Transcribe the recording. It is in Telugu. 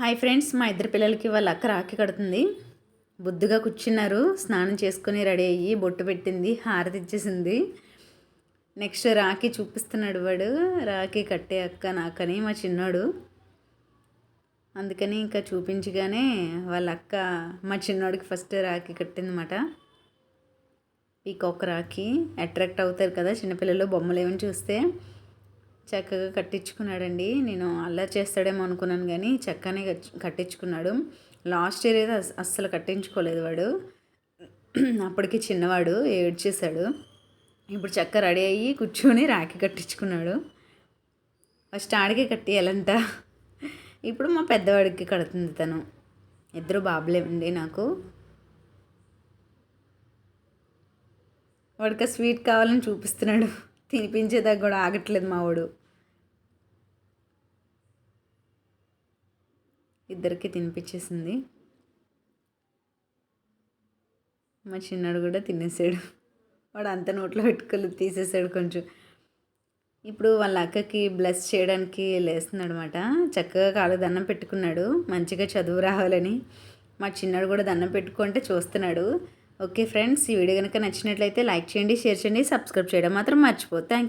హాయ్ ఫ్రెండ్స్ మా ఇద్దరు పిల్లలకి వాళ్ళ అక్క రాఖీ కడుతుంది. బుద్ధిగా కూర్చున్నారు స్నానం చేసుకొని రెడీ అయ్యి బొట్టు పెట్టింది హారతి ఇచ్చేసింది. నెక్స్ట్ రాఖీ చూపిస్తున్నాడు వాడు. రాఖీ కట్టే అక్క నాకని మా చిన్నాడు. అందుకని ఇంకా చూపించగానే వాళ్ళ అక్క మా చిన్నోడికి ఫస్ట్ రాఖీ కట్టిందన్నమాట. పీకాక్ రాఖీ అట్రాక్ట్ అవుతారు కదా చిన్నపిల్లలు బొమ్మలు ఏమని చూస్తే. చక్కగా కట్టించుకున్నాడండి. నేను అల్లరి చేస్తాడేమో అనుకున్నాను కానీ చక్కనే కట్టించుకున్నాడు. లాస్ట్ ఇయర్ అయితే అస్సలు కట్టించుకోలేదు వాడు. అప్పటికి చిన్నవాడు ఏడ్చేశాడు. ఇప్పుడు చక్క రెడీ అయ్యి కూర్చొని రాఖీ కట్టించుకున్నాడు. ఫస్ట్ ఆడికి కట్టేయాలంట. ఇప్పుడు మా పెద్దవాడికి కడుతుంది తను. ఇద్దరు బాబులేమండి నాకు. వాడికి స్వీట్ కావాలని చూపిస్తున్నాడు. తినిపించేదాకా కూడా ఆగట్లేదు మా వాడు. ఇద్దరికి తినిపించేసింది. మా చిన్నాడు కూడా తినేసాడు. వాడు అంత నోట్లో పెట్టుకొని తీసేసాడు కొంచెం. ఇప్పుడు వాళ్ళ అక్కకి బ్లెస్ చేయడానికి లేస్తున్నాడు అనమాట చక్కగా కాలు దండం పెట్టుకున్నాడు. మంచిగా చదువు రావాలని. మా చిన్నాడు కూడా దండం పెట్టుకుంటే చూస్తున్నాడు. ఓకే ఫ్రెండ్స్ ఈ వీడియో కనుక నచ్చినట్లయితే లైక్ చేయండి షేర్ చేయండి సబ్స్క్రైబ్ చేయడం మాత్రం మర్చిపో. థ్యాంక్